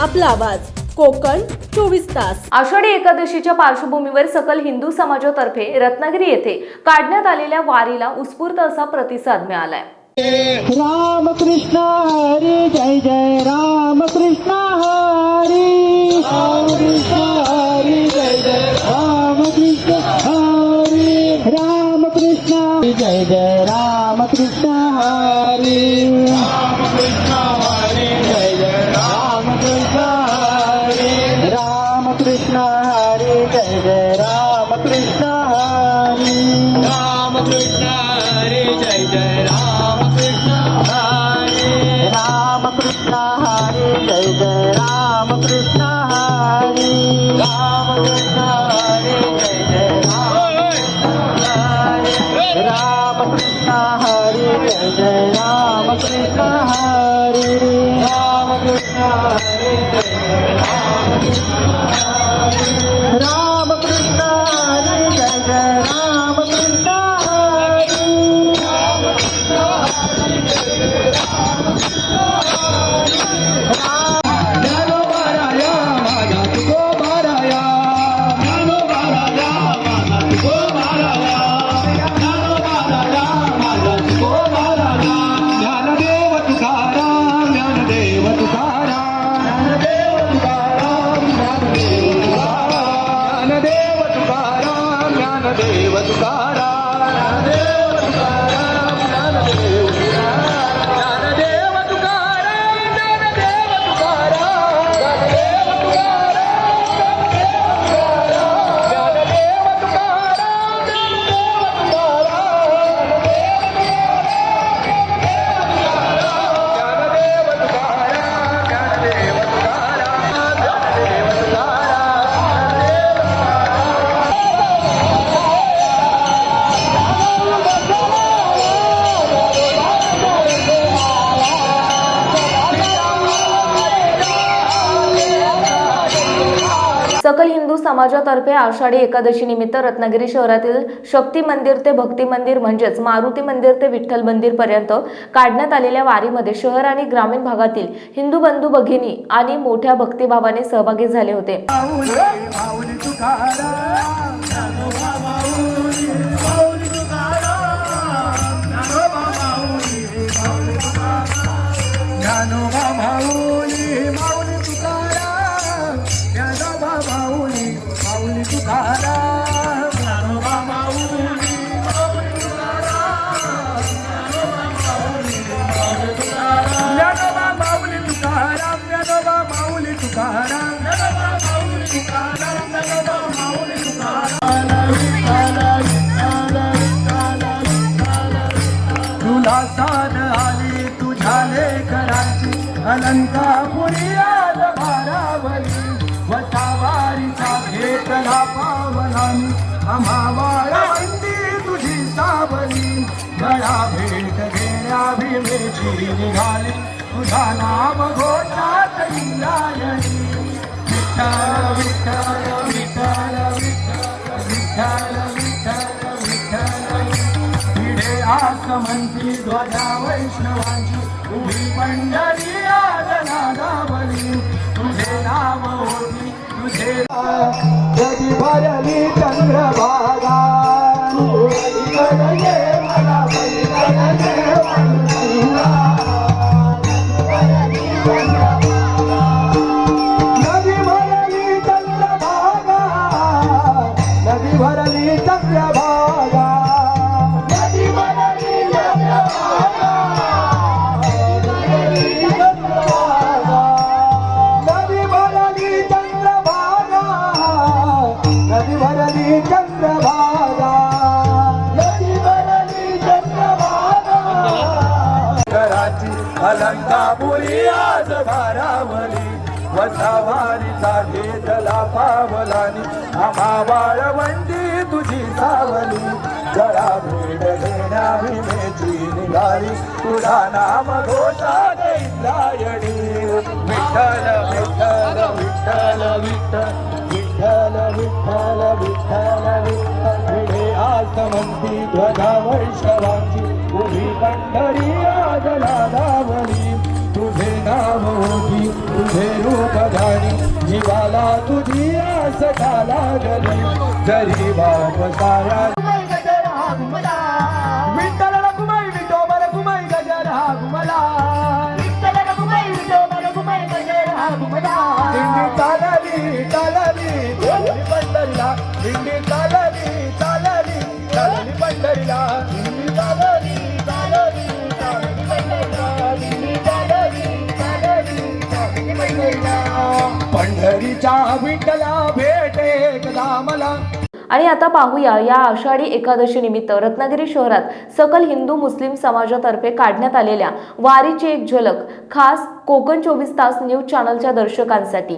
आपला आवाज. कोकण चोवीस तास. आषाढी एकादशीच्या पार्श्वभूमीवर सकल हिंदू समाजातर्फे रत्नागिरी येथे काढण्यात आलेल्या वारीला उत्स्फूर्त असा प्रतिसाद मिळालाय. राम कृष्ण हरी जय जय राम कृष्ण हरी. कृष्ण हरी जय जय राम कृष्ण हरी राम कृष्ण हरी जय जय राम कृष्ण हरी राम कृष्ण हरी जय जय राम कृष्ण हरी राम कृष्ण हरी जय जय राम कृष्ण हरी राम कृष्ण हरी जय जय राम कृष्ण हरी राम कृष्ण हरी जय जय राम सकल हिंदू समाजातर्फे आषाढी एकादशी निमित्त रत्नागिरी शहरातील शक्ती मंदिर ते भक्ती मंदिर म्हणजेच मारुती मंदिर ते विठ्ठल मंदिर पर्यंत काढण्यात आलेल्या वारीमध्ये शहर आणि ग्रामीण भागातील हिंदू बंधू भगिनी आणि मोठ्या भक्तिभावाने सहभागी झाले होते. ज्ञानोबा तुला आली तुझ्या लेकरांची अनंतापुरी आज भारावली वसावारीचा घेतला पावलानी. आम्हा तुझी सावली. गळा भेट घेण्या भीमेची निघाली. तुझा नाम घोषात इंद्रायणी विठ्ठल विठ्ठल विठ्ठल विठ्ठल विठ्ठल. भिडे आसमंती ध्वजा वैष्णवांची उभी पंढरी नागावली तुझे नाव होती तुझे कधी भरली चंद्रभागा. मला अलंकापुरी आज भारावली वसावारीचा घेतला पावलानी आम्हा वाळवंटी तुझी सावली जरा भेट घेण्या विमेची निघाली तुझा नाम घोषा इंद्रायणी विठ्ठल विठ्ठल विठ्ठल विठ्ठल विठ्ठल विठ्ठल विठ्ठल विठ्ठल आज म्हणती ध्वजा वैष्णवांची उभी पंढरी आज लादावली मोठी तुझे रूप धाणी जीवाला तुझी आस झाला गली जरी बाप साऱ्या विठ्ठल रखुमाई विठोबा रखुमाई गजर हा घुमला दिंडी चालली चालली चालली पंढरीला दिंडी चालली मला आणि आता पाहूया या आषाढी एकादशी निमित्त रत्नागिरी शहरात सकल हिंदू मुस्लिम समाजातर्फे काढण्यात आलेल्या वारीची एक झलक खास कोकण चोवीस तास न्यूज चॅनलच्या दर्शकांसाठी.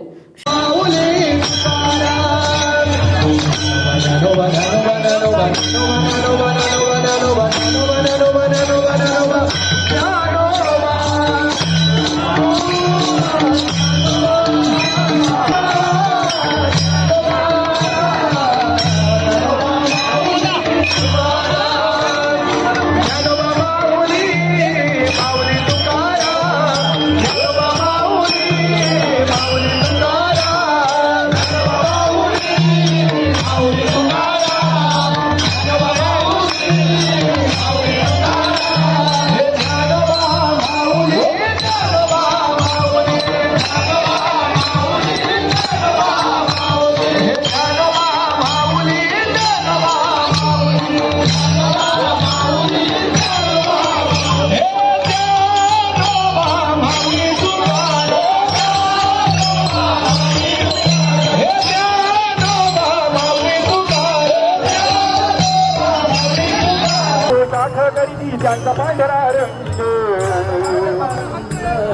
करीती त्यांचा पांढरा रंग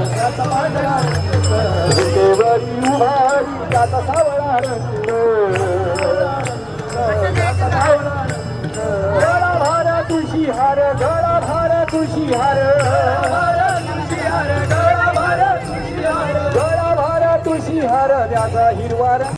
त्याचा पांढरा रंग विटेवरी उभारी त्याचा सावळा रंग त्याचा सावळा गळा भार तुळशी हार गळा भार तुळशी हार. गळा भार तुळशी हार त्याचा हिरवा रंग